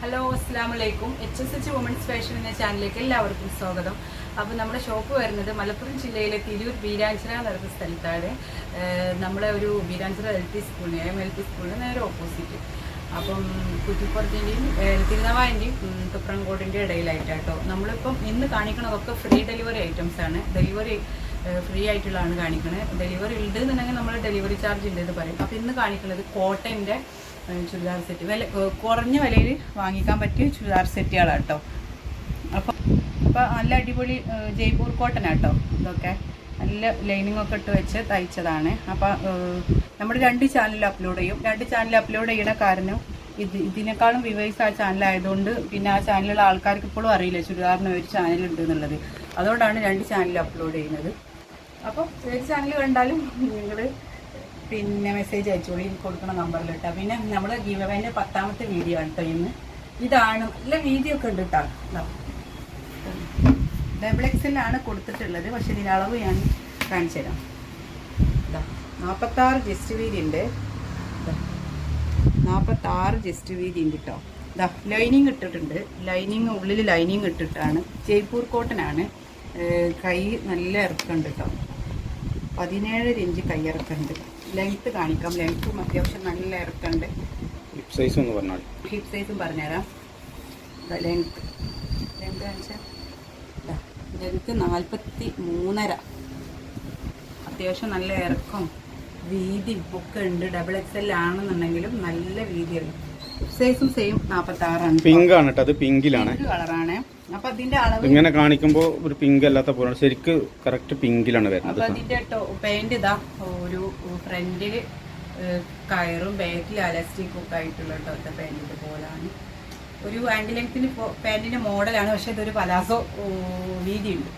Hello അസ്സാം വലൈക്കും H S H women's fashion എന്ന ചാനലിലേക്ക് എല്ലാവർക്കും സ്വാഗതം. അപ്പോൾ നമ്മുടെ ഷോപ്പ് വരുന്നത് മലപ്പുറം ജില്ലയിലെ തിരൂർ ബീരാഞ്ചിറ എന്ന് പറയുന്ന സ്ഥലത്താണ്. നമ്മളെ ഒരു ബീരാഞ്ചിറ എൽ പി സ്കൂളിന് എം എൽ പി സ്കൂളിന് നേരെ ഓപ്പോസിറ്റ് അപ്പം കുറ്റിപ്പുറത്തിന്റെയും തിരുനവായന്റെയും തുപ്രംകോടിന്റെ ഇടയിലായിട്ടാട്ടോ. നമ്മളിപ്പം ഇന്ന് കാണിക്കണതൊക്കെ ഫ്രീ ഡെലിവറി ഐറ്റംസ് ആണ്. ഡെലിവറി ഫ്രീ ആയിട്ടുള്ളതാണ് കാണിക്കുന്നത് ഡെലിവറി ഉണ്ട് എന്നുണ്ടെങ്കിൽ നമ്മൾ ഡെലിവറി ചാർജ് ഉണ്ട് എന്ന് പറയും. അപ്പോൾ ഇന്ന് കാണിക്കുന്നത് കോട്ടന്റെ ചുരിദാർ സെറ്റ്. വില കുറഞ്ഞ വിലയിൽ വാങ്ങിക്കാൻ പറ്റിയ ചുരിദാർ സെറ്റുകളാണ് കേട്ടോ അപ്പോൾ അപ്പോൾ നല്ല അടിപൊളി ജയ്പൂർ കോട്ടൺ ആട്ടോ ഇതൊക്കെ. നല്ല ലൈനിങ് ഒക്കെ ഇട്ട് വെച്ച് തയ്ച്ചതാണ്. അപ്പോൾ നമ്മൾ രണ്ട് ചാനൽ അപ്ലോഡ് ചെയ്യും. രണ്ട് ചാനൽ അപ്ലോഡ് ചെയ്യണ കാരണം ഇത് ഇതിനേക്കാളും വിവേഴ്സ് ആ ചാനലായതുകൊണ്ട് പിന്നെ ആ ചാനലിലുള്ള ആൾക്കാർക്ക് ഇപ്പോഴും അറിയില്ല ചുരിദാറിന് ഒരു ചാനൽ ഉണ്ട് എന്നുള്ളത്. അതുകൊണ്ടാണ് രണ്ട് ചാനൽ അപ്ലോഡ് ചെയ്യുന്നത്. അപ്പോൾ ഏത് ചാനൽ കണ്ടാലും നിങ്ങൾ പിന്നെ മെസ്സേജ് അയച്ചോളി കൊടുക്കുന്ന നമ്പറിൽ കേട്ടോ പിന്നെ നമ്മൾ ഗീവവേന്റെ പത്താമത്തെ വീഡിയോ ആണ് കേട്ടോ ഇന്ന്. ഇതാണ്. നല്ല വീഡിയോ ഒക്കെ ഉണ്ട് കേട്ടോ. ഡബിൾ എക്സിലാണ് കൊടുത്തിട്ടുള്ളത്. പക്ഷെ ഇതിന്റെ അളവ് ഞാൻ കാണിച്ചു തരാം. നാൽപ്പത്താറ് ജസ്റ്റ് വീതി ഉണ്ട്. നാൽപ്പത്താറ് ജസ്റ്റ് വീതി ഉണ്ട് കേട്ടോ ഇതാ ലൈനിങ് ഇട്ടിട്ടുണ്ട്. ലൈനിങ് ഉള്ളിൽ ലൈനിങ് ഇട്ടിട്ടാണ്. ജയ്പൂർ കോട്ടനാണ് കൈ നല്ല ഇറക്കുണ്ട് കേട്ടോ പതിനേഴര ഇഞ്ച് കൈ ഇറക്കുണ്ട്. ലെങ്ത്ത് കാണിക്കാം. ലെങ്ത്തും അത്യാവശ്യം നല്ല ഇറക്കുണ്ട് ഹിപ് സൈസ് ഒന്ന് പറഞ്ഞാൽ ഹിപ് സൈസും പറഞ്ഞുതരാം. ലെങ്ത്ത്. ലെങ്ത്ത് കാണിച്ചാൽ ലെങ്ത്ത് നാൽപ്പത്തി മൂന്നര അത്യാവശ്യം നല്ല ഇറക്കം വീതി ഒക്കെ ഉണ്ട്. ഡബിൾ എക്സ് എൽ ആണെന്നുണ്ടെങ്കിലും നല്ല വീതിയുണ്ട്. സൈസും സെയിം നാൽപ്പത്തി ആറാണ് പിങ്ക് ആണ് കേട്ടോ അത് പിങ്കിലാണ്. കളറാണ് അപ്പൊ അതിന്റെ അളവ് ഇങ്ങനെ കാണിക്കുമ്പോൾ ഒരു പിങ്ക് അല്ലാത്ത പോലെ ശരിക്ക് കറക്റ്റ് പിങ്കിലാണ് വരുന്നത് അപ്പൊ അതിന്റെ പാന്റ് ഇതാ ഒരു ഫ്രണ്ടിൽ കയറും ബാക്കിൽ അലസ്റ്റിക്കും ഒക്കെ ആയിട്ടുള്ള കേട്ടോ പാന്റ് ഇതുപോലാണ്. ഒരു ആൻഡ് ലെങ്ത്തിന് പാന്റിന്റെ മോഡലാണ് പക്ഷെ ഇതൊരു പലാസോ വീതിയുണ്ട്.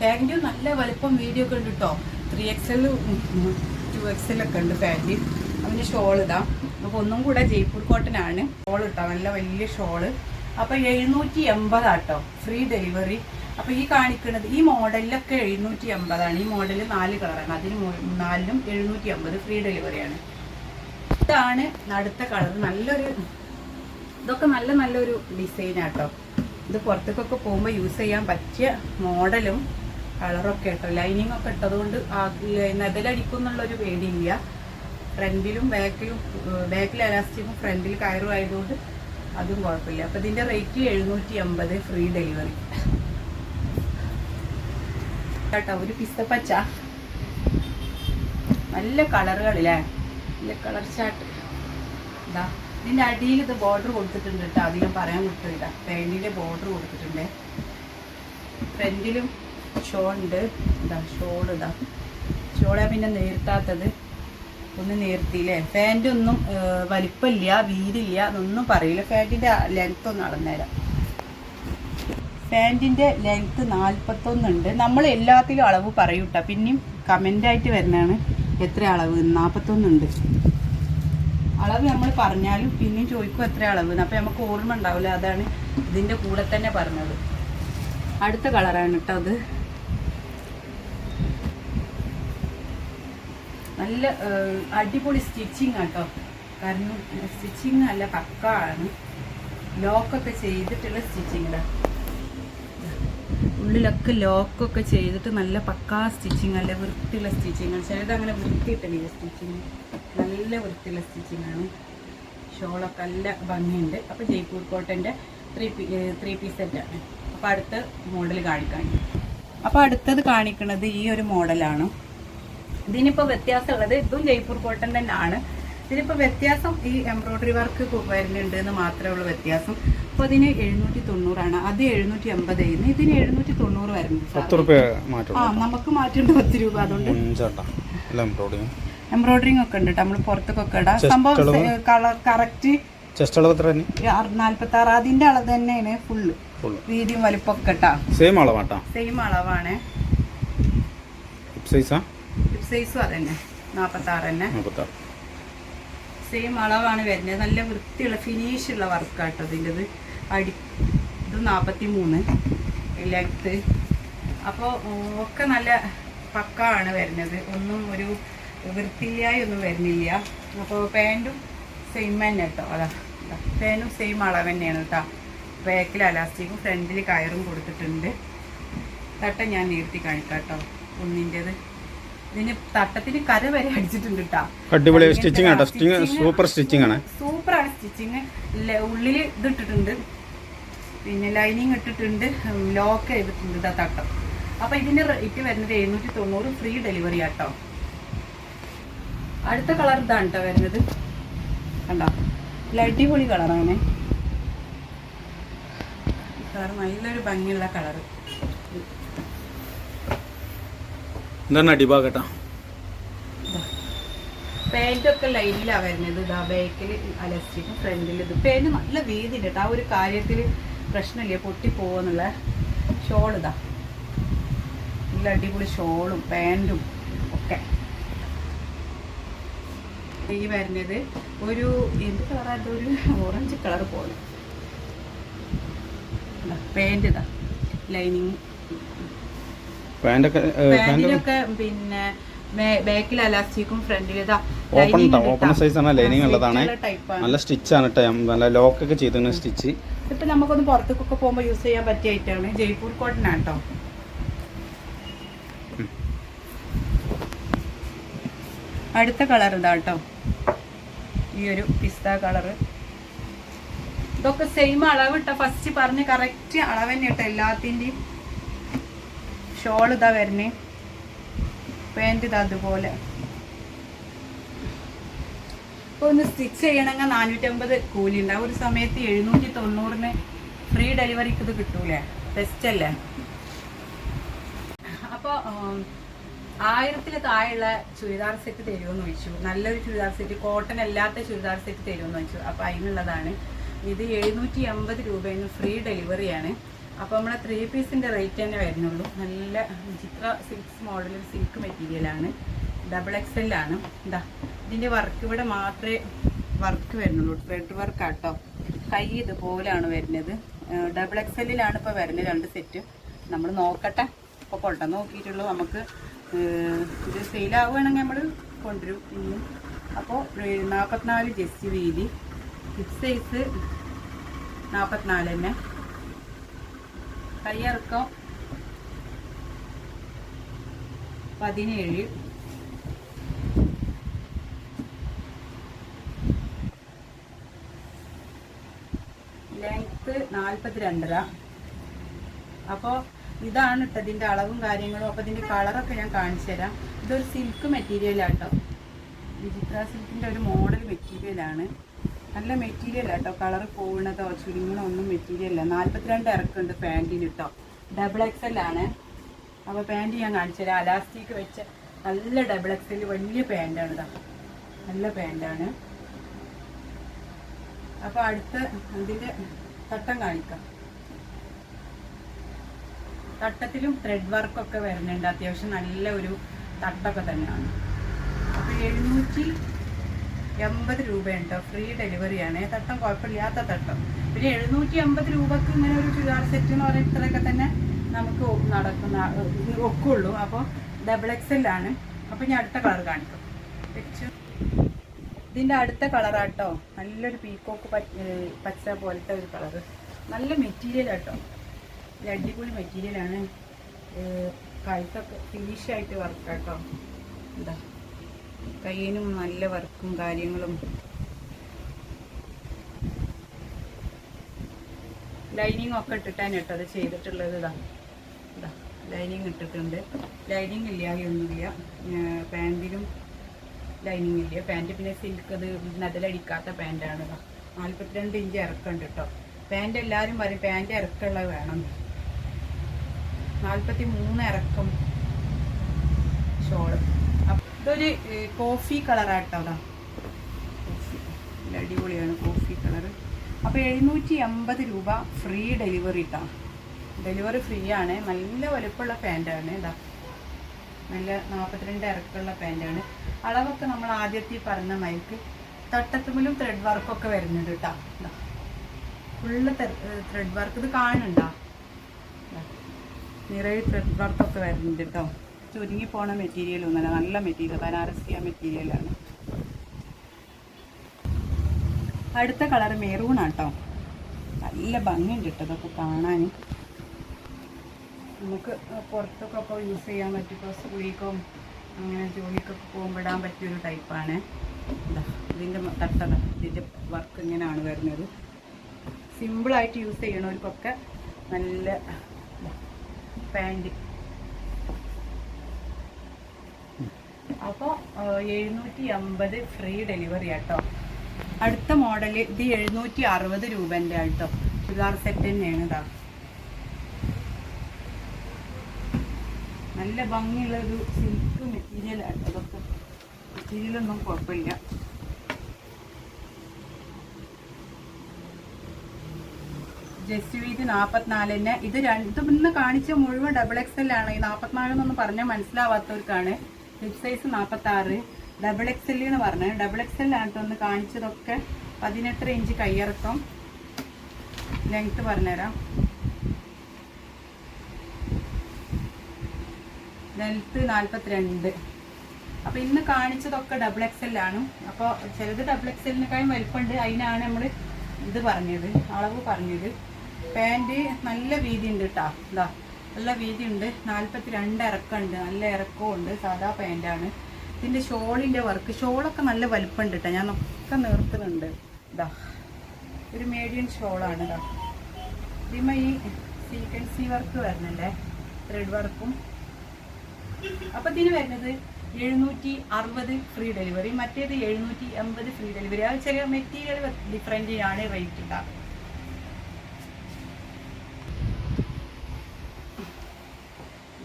പാന്റ് നല്ല വലുപ്പം ഒക്കെ ഉണ്ട് കേട്ടോ ത്രീ എക്സൽ ടു എക്സൽ ഒക്കെ ഉണ്ട് പാന്റ് അതിന്റെ ഷോൾ ഇതാ അപ്പൊ ഒന്നും കൂടെ ജയ്പൂർ കോട്ടൺ ആണ് ഷോൾ ഇട്ടോ നല്ല വലിയ ഷോൾ അപ്പൊ എഴുന്നൂറ്റി എൺപതാട്ടോ ഫ്രീ ഡെലിവറി അപ്പൊ ഈ കാണിക്കുന്നത് ഈ മോഡലിലൊക്കെ എഴുന്നൂറ്റി എൺപതാണ് ഈ മോഡൽ നാല് കളറാണ്. അതിന് നാലിലും എഴുന്നൂറ്റി അമ്പത് ഫ്രീ ഡെലിവറിയാണ് ഇതാണ് അടുത്ത കളർ. നല്ലൊരു ഇതൊക്കെ നല്ല നല്ലൊരു ഡിസൈനാട്ടോ ഇത് പുറത്തേക്കൊക്കെ പോകുമ്പോൾ യൂസ് ചെയ്യാൻ പറ്റിയ മോഡലും കളറൊക്കെ ഇട്ടോ ലൈനിങ് ഒക്കെ ഇട്ടതുകൊണ്ട് നെതലടിക്കും എന്നുള്ളൊരു പേടിയില്ല. ഫ്രണ്ടിലും ബാക്കിലും ബാക്കിൽ അലാസ്റ്റിക്കും ഫ്രണ്ടിൽ കയറും ആയതുകൊണ്ട് അതും കുഴപ്പമില്ല. അപ്പം ഇതിന്റെ റേറ്റ് എഴുന്നൂറ്റി അമ്പത് ഫ്രീ ഡെലിവറി. കേട്ടോ ഒരു പിസ്തപ്പച്ച നല്ല കളറുകളില്ലേ? നല്ല കളർ ചാട്ട് ഇതാ ഇതിന്റെ അടിയിൽ ഇത് ബോർഡർ കൊടുത്തിട്ടുണ്ട് കേട്ടോ അധികം പറയാൻ വിട്ടില്ല പാന്റിന്റെ ബോർഡർ കൊടുത്തിട്ടുണ്ട്. ഫ്രണ്ടിലും ഷോ ഉണ്ട് ഇതാ ഷോൾ ഇതാ ഷോളെ പിന്നെ നേർത്താത്തത്. ഒന്ന് നേർത്തിയില്ലേ? പാന്റ് ഒന്നും വലിപ്പമില്ല വീതില്ല എന്നൊന്നും പറയില്ല. പാന്റിന്റെ ലെങ്ത് ഒന്ന് അളന്നേരാം. പാന്റിന്റെ ലെങ്ത്ത് നാൽപ്പത്തൊന്നുണ്ട് നമ്മൾ എല്ലാത്തിലും അളവ് പറയും കേട്ടോ പിന്നെയും കമന്റായിട്ട് വരുന്നതാണ് എത്ര അളവ്? നാൽപ്പത്തൊന്നുണ്ട് അളവ് നമ്മൾ പറഞ്ഞാലും പിന്നെയും ചോദിക്കും എത്ര അളവ് അപ്പോൾ നമുക്ക് ഓർമ്മ ഉണ്ടാവില്ല. അതാണ് ഇതിന്റെ കൂടെ തന്നെ പറഞ്ഞത്. അടുത്ത കളറാണ് കേട്ടോ അത്. നല്ല അടിപൊളി സ്റ്റിച്ചിങ് ആട്ടോ. കാരണം സ്റ്റിച്ചിങ് നല്ല പക്ക ആണ് ലോക്കൊക്കെ ചെയ്തിട്ടുള്ള സ്റ്റിച്ചിങ് ഉള്ളിലൊക്കെ ലോക്കൊക്കെ ചെയ്തിട്ട് നല്ല പക്കാ സ്റ്റിച്ചിങ് അല്ല വൃത്തിയുള്ള സ്റ്റിച്ചിങ് ചിലത് അങ്ങനെ വൃത്തിയിട്ടില്ല സ്റ്റിച്ചിങ് നല്ല വൃത്തിയുള്ള സ്റ്റിച്ചിങ് ആണ്. ഷോളൊക്കെ നല്ല ഭംഗിയുണ്ട്. അപ്പോൾ ജയ്പൂർ കോട്ടന്റെ ത്രീ പീ ത്രീ പീസ് സെറ്റാണ് അപ്പോൾ അടുത്ത മോഡൽ കാണിക്കാൻ അപ്പോൾ അടുത്തത് കാണിക്കുന്നത് ഈ ഒരു മോഡലാണ് ഇതിനിപ്പോൾ വ്യത്യാസമുള്ളത് ഇതും ജയ്പൂർ കോട്ടൺ തന്നെയാണ്. ഇതിനിപ്പോൾ വ്യത്യാസം ഈ എംബ്രോയ്ഡറി വർക്ക് വരുന്നുണ്ട് എന്ന് മാത്രമേ ഉള്ളൂ വ്യത്യാസം. അപ്പോൾ അതിന് എഴുന്നൂറ്റി തൊണ്ണൂറാണ് അത് എഴുന്നൂറ്റി അമ്പത് ചെയ്യുന്നു ഇതിന് എഴുന്നൂറ്റി തൊണ്ണൂറ് വരുന്നുണ്ട് ആ നമുക്ക് മാറ്റുണ്ട് പത്ത് രൂപ അതുകൊണ്ട്. എംബ്രോയ്ഡറിങ് ഒക്കെ ഉണ്ട് നമ്മൾ പുറത്തൊക്കെ ഇടാം. സംഭവം? കളർ കറക്റ്റ് ചെസ്റ്റ് അളവ് എത്ര തന്നെ? നാല്പത്തി ആറ് അതിന്റെ അളവ് തന്നെയാണ് ഫുള്ള് ഫുള്ള് വീതിയും വലുപ്പൊക്കെ സെയിം അളവാട്ടാ. സെയിം അളവാണ്. സൈസാ സൈസും അതന്നെ. നാൽപ്പത്തി ആറ് തന്നെ. നാൽപ്പത്താറ് സെയിം അളവാണ് വരുന്നത്. നല്ല വൃത്തിയുള്ള ഫിനിഷ് ഉള്ള വർക്കാട്ടോ ഇതിന്റെത്. അടി ഇത് നാൽപ്പത്തി മൂന്ന് ലെങ്ത്ത് അപ്പോൾ ഒക്കെ നല്ല പക്ക ആണ് വരുന്നത്. ഒന്നും ഒരു വൃത്തിയായി ഒന്നും വരുന്നില്ല. അപ്പോൾ പാന്റും സെയിം തന്നെ കേട്ടോ അതാ പാന്റും സെയിം അളവ് തന്നെയാണ് കേട്ടോ ബാക്കിൽ അലാസ്റ്റിക്കും ഫ്രണ്ടിൽ കയറും കൊടുത്തിട്ടുണ്ട്. തട്ട ഞാൻ നീർത്തി കാണിക്കാം കേട്ടോ ഒന്നിന്റെത്. ഇതിന് തട്ടത്തിന് കര വരെ അടിച്ചിട്ടുണ്ട് കേട്ടോ അടിപൊളി സ്റ്റിച്ചിങ് ആണ് സ്റ്റിച്ചിങ് സൂപ്പർ സ്റ്റിച്ചിങ് ആണ്. സൂപ്പറാണ് സ്റ്റിച്ചിങ്. ഉള്ളിൽ ഇത് ഇട്ടിട്ടുണ്ട്. പിന്നെ ലൈനിങ് ഇട്ടിട്ടുണ്ട്. ലോക്ക് ചെയ്തിട്ടുണ്ട് ഇതാ തട്ടം. അപ്പൊ ഇതിന്റെ റേറ്റ് വരുന്നത് എഴുന്നൂറ്റി തൊണ്ണൂറ് ഫ്രീ ഡെലിവറി ആട്ടോ അടുത്ത കളർ ഇതാണ് കേട്ടോ വരുന്നത്. കണ്ടോ? അടിപൊളി കളറാണ്. കളർ നല്ലൊരു ഭംഗിയുള്ള കളർ എന്താണ് അടിഭാഗട്ടാ പാന്റൊക്കെ ലൈനിലാണ് വരുന്നത്. ഇതാ ബാക്കിൽ അലസ്റ്റിക്കും ഫ്രണ്ടിൽ ഇത്. പാന്റ് നല്ല വീതി ഉണ്ട് ആ ഒരു കാര്യത്തിൽ പ്രശ്നമില്ല. പൊട്ടിപ്പോവെന്നുള്ള ഷോൾ ഇതാ. നല്ല അടിപൊളി ഷോളും പാന്റും ഒക്കെ. ഈ വരുന്നത് ഒരു എന്ത് കളറാണ് ഒരു ഓറഞ്ച് കളർ പോലെ. പാന്റ് ഇതാ. ലൈനിങ് പാന്റൊക്കെ പാന്റ് പാന്റിലൊക്കെ പിന്നെ ബാക്കിൽ അലാസ്റ്റിക്കും ഫ്രണ്ടിൽ ഇതാ ഓപ്പൺ ഓപ്പൺ സൈസ് ആണ് ലൈനിങ് ഉള്ളതാണ്. നല്ല ആണ് കേട്ടോ നല്ല ലോക്ക് ഒക്കെ ചെയ്തിരുന്ന സ്റ്റിച്ച് ഇപ്പൊ നമുക്കൊന്ന് പുറത്തേക്കൊക്കെ പോകുമ്പോൾ യൂസ് ചെയ്യാൻ പറ്റിയ ഐറ്റമാണ് ജയ്പൂർ കോട്ടൺ ആണ് കേട്ടോ അടുത്ത കളർ ഇതാ കേട്ടോ ഈ ഒരു പിസ്ത കളറ് ഇതൊക്കെ സെയിം അളവ് ഇട്ട ഫസ്റ്റ് പറഞ്ഞ് കറക്റ്റ് അളവ് തന്നെ ഇട്ടോ എല്ലാത്തിന്റെയും ഷോൾ ഇതാ വരുന്നേ പാന്റ് ഇതാ അതുപോലെ. ഇപ്പോൾ ഒന്ന് സ്റ്റിച്ച് ചെയ്യണമെങ്കിൽ നാനൂറ്റമ്പത് കൂലി ഉണ്ട് ആ ഒരു സമയത്ത് എഴുന്നൂറ്റി തൊണ്ണൂറിന് ഫ്രീ ഡെലിവറിക്ക് ഇത് കിട്ടൂലേ? ബെസ്റ്റ് അല്ലേ? അപ്പോൾ ആയിരത്തിൽ താഴെയുള്ള ചുരിദാർ സെറ്റ് തരുമെന്ന് ചോദിച്ചു. നല്ലൊരു ചുരിദാർ സെറ്റ് കോട്ടൺ അല്ലാത്ത ചുരിദാർ സെറ്റ് തരുമെന്ന് ചോദിച്ചു. അപ്പോൾ അതിനുള്ളതാണ്. ഇത് എഴുന്നൂറ്റി എൺപത് രൂപയിൽ ഫ്രീ ഡെലിവറിയാണ് അപ്പോൾ നമ്മളെ ത്രീ പീസിന്റെ റേറ്റ് തന്നെ വരുന്നുള്ളൂ. നല്ല ചിത്ര സിൽക്സ് മോഡലും സിൽക്ക് മെറ്റീരിയലാണ് ഡബിൾ എക്സ് ആണ്. എന്താ ഇതിന്റെ വർക്ക് ഇവിടെ മാത്രമേ വർക്ക് വരുന്നുള്ളൂ. ത്രെഡ് വർക്ക് ആട്ടോ. കൈ ഇതുപോലെയാണ് വരുന്നത്. ഡബിൾ എക്സ് എല്ലിലാണ് ഇപ്പോൾ വരുന്നത് രണ്ട് സെറ്റ് നമ്മൾ നോക്കട്ടെ. ഇപ്പോൾ കൊണ്ടു നോക്കിയിട്ടുള്ളൂ നമുക്ക്. ഇത് സെയിലാവുകയാണെങ്കിൽ നമ്മൾ കൊണ്ടുവരും. ഇനിയും. അപ്പോൾ നാൽപ്പത്തിനാല് ജസ്റ്റ് വീതി. ഹിപ് സൈസ് നാൽപ്പത്തിനാല് തന്നെ. കൈയിറക്കം പതിനേഴ്. ലെങ്ത്ത് നാൽപ്പത്തിരണ്ടര അപ്പോൾ ഇതാണ് കേട്ടോ ഇതിന്റെ അളവും കാര്യങ്ങളും. അപ്പോൾ ഇതിന്റെ കളറൊക്കെ ഞാൻ കാണിച്ചു തരാം. ഇതൊരു സിൽക്ക് മെറ്റീരിയലാട്ടോ വിചിത്ര സിൽക്കിന്റെ ഒരു മോഡൽ മെറ്റീരിയലാണ് നല്ല മെറ്റീരിയൽ കേട്ടോ കളർ പോകുന്നതോ ചുരുങ്ങണോ ഒന്നും മെറ്റീരിയൽ അല്ല നാൽപ്പത്തിരണ്ട് ഇറക്കുണ്ട് പാന്റിന് കേട്ടോ ഡബിൾ എക്സ് എൽ ആണ്. അപ്പോൾ പാന്റ് ഞാൻ കാണിച്ചു തരാം. അലാസ്റ്റിക് വെച്ച നല്ല ഡബിൾ എക്സ് എൽ വലിയ പാന്റാണ് ഇതാ നല്ല പാന്റാണ് അപ്പോൾ അടുത്ത ഇതിന്റെ തട്ടം കാണിക്കാം. തട്ടത്തിലും ത്രെഡ് വർക്കൊക്കെ വരുന്നുണ്ട്. അത്യാവശ്യം നല്ല ഒരു തട്ടൊക്കെ തന്നെയാണ്. അപ്പോൾ എഴുന്നൂറ്റി എൺപത് രൂപയുണ്ട് ഫ്രീ ഡെലിവറിയാണ് തട്ടം കുഴപ്പമില്ലാത്ത തട്ടം. പിന്നെ എഴുന്നൂറ്റി എൺപത് രൂപക്ക് ഇങ്ങനെ ഒരു ചുരിദാർ സെറ്റ് എന്ന് പറയുന്ന ഇത്രയൊക്കെ തന്നെ നമുക്ക് നടക്കുന്ന ഒക്കുള്ളൂ. അപ്പോൾ ഡബിൾ എക്സ് ആണ്. അപ്പോൾ ഞാൻ അടുത്ത കളർ കാണിക്കും. ഇതിന്റെ അടുത്ത കളറാട്ടോ നല്ലൊരു പീക്കോക്ക് പച്ച പോലത്തെ ഒരു കളർ നല്ല മെറ്റീരിയൽ ആട്ടോ ഇത് അടിപൊളി മെറ്റീരിയലാണ് കഴുത്തൊക്കെ ഫിനിഷായിട്ട് വർക്കാട്ടോ എന്താ കയ്യിനും നല്ല വർക്കും കാര്യങ്ങളും. ലൈനിങ് ഒക്കെ ഇട്ടിട്ടാണ് കേട്ടോ അത് ചെയ്തിട്ടുള്ളത്. ഇതാ ഇതാ ലൈനിങ് ഇട്ടിട്ടുണ്ട്. ലൈനിങ് ഇല്ലായൊന്നുമില്ല പാന്റിലും ലൈനിങ് ഇല്ല. പാന്റ് പിന്നെ സിൽക്ക് അത് നദലടിക്കാത്ത പാന്റാണ് നാൽപ്പത്തിരണ്ട് ഇഞ്ച് ഇറക്കുണ്ട് കേട്ടോ. പാന്റ് എല്ലാവരും പറയും പാന്റ് ഇറക്കമുള്ളത് വേണം. നാൽപ്പത്തി മൂന്ന് ഇറക്കം. ഷോൾ. ഇതൊരു കോഫി കളറാട്ടോ അതാ കോഫി അടിപൊളിയാണ് കോഫി കളറ് അപ്പോൾ എഴുന്നൂറ്റി എൺപത് രൂപ ഫ്രീ ഡെലിവറി ഇട്ടാ ഡെലിവറി ഫ്രീ ആണ്. നല്ല വലുപ്പമുള്ള പാന്റാണ് ഇതാ നല്ല നാൽപ്പത്തിരണ്ട് ഇറക്കമുള്ള പാന്റാണ് അളവൊക്കെ നമ്മൾ ആദ്യത്തെ പറഞ്ഞ മൈക്ക് തട്ടത്തുമ്പിലും ത്രെഡ് വർക്കൊക്കെ വരുന്നുണ്ട് കേട്ടോ ഫുള്ള് ത്രെഡ് വർക്ക് ഇത് കാണുന്നുണ്ടോ. നിറയെ ത്രെഡ് വർക്കൊക്കെ വരുന്നുണ്ട് കേട്ടോ ചുരുങ്ങി പോണ ഒന്നല്ല നല്ല മെറ്റീരിയൽ ബനാറസിയ മെറ്റീരിയലാണ് അടുത്ത കളർ മെറൂൺ ആട്ടോ. നല്ല ഭംഗിയുണ്ട് കേട്ടോ ഇതൊക്കെ കാണാൻ. നമുക്ക് പുറത്തൊക്കെ ഇപ്പോൾ യൂസ് ചെയ്യാൻ പറ്റും ഇപ്പോൾ സ്കൂളിലേക്കും അങ്ങനെ ജോലിക്കൊക്കെ പോകുമ്പോഴാൻ പറ്റിയൊരു ടൈപ്പാണ് ഇതാ ഇതിന്റെ തട്ടത ഇതിന്റെ വർക്ക് ഇങ്ങനെയാണ് വരുന്നത്. സിമ്പിളായിട്ട് യൂസ് ചെയ്യണവർക്കൊക്കെ നല്ല പാന്റ് അപ്പോൾ എഴുന്നൂറ്റി അമ്പത് ഫ്രീ ഡെലിവറി ആട്ടോ. അടുത്ത മോഡൽ ഇത് എഴുന്നൂറ്റി അറുപത് രൂപന്റെ ആട്ടോ. ചുരിദാർ സെറ്റ് തന്നെയാണ് ഇതാ നല്ല ഭംഗിയുള്ള ഒരു സിൽക്ക് മെറ്റീരിയൽ ആട്ടോ അതൊക്കെ മെറ്റീരിയലൊന്നും കുഴപ്പമില്ല. ജസ്റ്റ് വീതി നാൽപ്പത്തിനാലിന് ഇത് രണ്ടും ഇന്ന് കാണിച്ച മുഴുവൻ ഡബിൾ എക്സ് എൽ ആണ്. ഈ നാൽപ്പത്തിനാലെന്നൊന്നും പറഞ്ഞാൽ മനസ്സിലാവാത്തവർക്കാണ്. ഹിപ് സൈസ് നാൽപ്പത്തി ആറ് ഡബിൾ എക്സ് എൽ എന്ന് പറഞ്ഞത് ഡബിൾ എക്സ് ആണ് ഒന്ന് കാണിച്ചതൊക്കെ. പതിനെട്ടര ഇഞ്ച് കയ്യിറക്കം ലെങ്ത്ത് പറഞ്ഞുതരാം. ലെങ്ത്ത് നാൽപ്പത്തിരണ്ട് അപ്പോൾ ഇന്ന് കാണിച്ചതൊക്കെ ഡബിൾ എക്സ് എല്ലാണ് അപ്പോൾ ചിലത് ഡബിൾ എക്സ് എല്ലിനേക്കാളും വലിപ്പമുണ്ട്. അതിനാണ് നമ്മൾ ഇത് പറഞ്ഞത്. അളവ് പറഞ്ഞത്. പാന്റ് നല്ല വീതി ഉണ്ട് കേട്ടോ ഇതാ നല്ല വീതി ഉണ്ട് നാൽപ്പത്തി രണ്ട് ഇറക്കമുണ്ട്. നല്ല ഇറക്കവും ഉണ്ട് സാധാ പാന്റാണ് ഇതിന്റെ ഷോളിന്റെ വർക്ക്. ഷോളൊക്കെ നല്ല വലുപ്പമുണ്ട് കേട്ടോ ഞാൻ ഒക്കെ നിർത്തുന്നുണ്ട്. ഇതാ ഒരു മീഡിയം ഷോളാണ് ഇതാ ഇതിമ ഈ സീക്വൻസി വർക്ക് വരുന്നുണ്ടേ. ത്രെഡ് വർക്കും അപ്പം ഇതിന് വരുന്നത് എഴുന്നൂറ്റി അറുപത് ഫ്രീ ഡെലിവറി മറ്റേത് എഴുന്നൂറ്റി എൺപത് ഫ്രീ ഡെലിവറി അത് ചെറിയ മെറ്റീരിയൽ ഡിഫറെന്റ് ആണ് റേറ്റ് ഉണ്ടാകും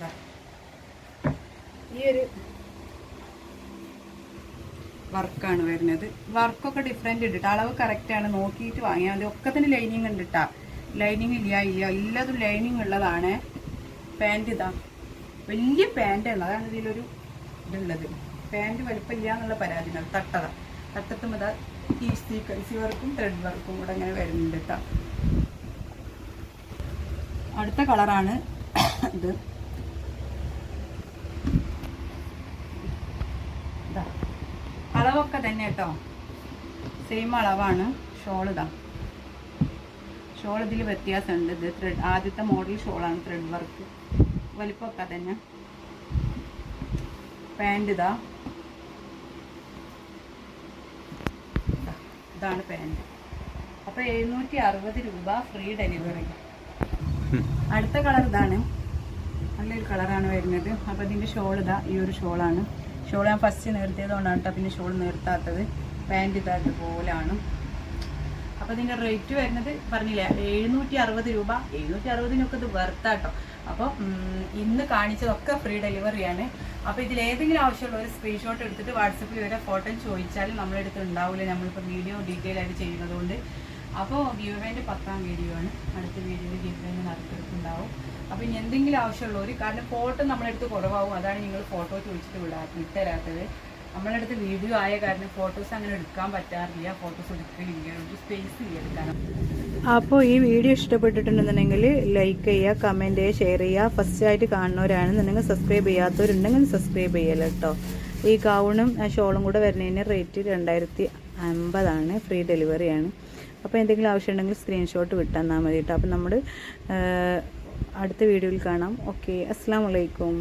ദാ. ഈ ഒരു വർക്കാണ് വരുന്നത്. വർക്കൊക്കെ ഡിഫറെന്റ് ഉണ്ട്. അളവ് കറക്റ്റാണ് നോക്കിയിട്ട് വാങ്ങിയാൽ മതി ഒക്കെ തന്നെ ലൈനിങ് ഉണ്ട് ലൈനിങ് ഇല്ല ഇല്ല എല്ലാതും ലൈനിങ് ഉള്ളതാണ്. പാന്റ് ഇതാ. വലിയ പാന്റാണ് അതാണ് ഇതിലൊരു ഇതുള്ളത്. പാന്റ് വലിപ്പമില്ല എന്നുള്ള പരാതി തട്ടത. തട്ടത്തും ഇതാ ഈ സീക്വൻസി വർക്കും ത്രെഡ് വർക്കും കൂടെ അങ്ങനെ വരുന്നുണ്ട് കേട്ടോ അടുത്ത കളറാണ് ഇതാ അളവൊക്കെ തന്നെ കേട്ടോ. സെയിം അളവാണ്. ഷോൾ ഇതാ. ഷോൾ ഇതിൽ വ്യത്യാസമുണ്ട്. ഇത് ത്രെഡ് ആദ്യത്തെ മോഡൽ ഷോളാണ് ത്രെഡ് വർക്ക് വലിപ്പമൊക്കെ തന്നെ. പാന്റ് ഇതാ. ഇതാ, ഇതാണ് പാന്റ് അപ്പോൾ എഴുന്നൂറ്റി അറുപത് രൂപ ഫ്രീ ഡെലിവറി അടുത്ത കളർ ഇതാണ്. നല്ലൊരു കളറാണ് വരുന്നത്. അപ്പോൾ ഇതിന്റെ ഷോൾ ഇതാ ഈ ഒരു ഷോളാണ് ഷോൾ ഞാൻ ഫസ്റ്റ് നിർത്തിയത് കൊണ്ടാണ് കേട്ടോ പിന്നെ ഷോൾ നിർത്താത്തത്. പാന്റ് ഇതാ പോലാണ്. അപ്പോൾ ഇതിന്റെ റേറ്റ് വരുന്നത് പറഞ്ഞില്ല എഴുന്നൂറ്റി അറുപത് രൂപ എഴുന്നൂറ്റി അറുപതിനൊക്കെ ഇത് വെർത്താട്ടോ അപ്പോൾ ഇന്ന് കാണിച്ചതൊക്കെ ഫ്രീ ഡെലിവറിയാണ് അപ്പോൾ ഇതിൽ ഏതെങ്കിലും ആവശ്യമുള്ള ഒരു സ്ക്രീൻഷോട്ട് എടുത്തിട്ട് വാട്സപ്പിൽ വരെ ഫോട്ടോ ചോദിച്ചാൽ നമ്മളെടുത്ത് ഉണ്ടാവില്ല നമ്മളിപ്പോൾ വീഡിയോ ഡീറ്റെയിൽ ആയിട്ട് ചെയ്യുന്നതുകൊണ്ട്. അപ്പോൾ ഗീവേന്റെ പത്താം വീഡിയോ ആണ്. അടുത്ത വീഡിയോയിൽ ഗീവേന്റെ നടത്തിയിട്ടുണ്ടാവും അപ്പോൾ ഇനി എന്തെങ്കിലും ആവശ്യമുള്ളവർ കാരണം ഫോട്ടോ നമ്മളെടുത്ത് കുറവാകും അതാണ് നിങ്ങൾ ഫോട്ടോ ചോദിച്ചിട്ട് വിടാ വിട്ടുതരാത്തത് നമ്മളടുത്ത് വീഡിയോ ആയ കാരണം ഫോട്ടോസ് അങ്ങനെ എടുക്കാൻ പറ്റാറില്ല. ഫോട്ടോസ് എടുക്കലില്ല. ഒരു സ്പേസ് ഇല്ല എടുക്കാനും അപ്പോൾ ഈ വീഡിയോ ഇഷ്ടപ്പെട്ടിട്ടുണ്ടെന്നുണ്ടെങ്കിൽ ലൈക്ക് ചെയ്യുക കമന്റ് ചെയ്യുക ഷെയർ ചെയ്യുക. ഫസ്റ്റ് ആയിട്ട് കാണുന്നവരാണെന്നുണ്ടെങ്കിൽ സബ്സ്ക്രൈബ് ചെയ്യാത്തവരുണ്ടെങ്കിൽ സബ്സ്ക്രൈബ് ചെയ്യല കേട്ടോ ഈ ഗൗണും ഷോളും കൂടെ വരുന്നതിന് റേറ്റ് രണ്ടായിരത്തി അമ്പതാണ്. ഫ്രീ ഡെലിവറിയാണ് അപ്പോൾ എന്തെങ്കിലും ആവശ്യമുണ്ടെങ്കിൽ സ്ക്രീൻഷോട്ട് വിട്ടാൽ മതി കേട്ടോ അപ്പം നമ്മൾ അടുത്ത വീഡിയോയിൽ കാണാം. ഓക്കെ അസ്സാം വലൈക്കും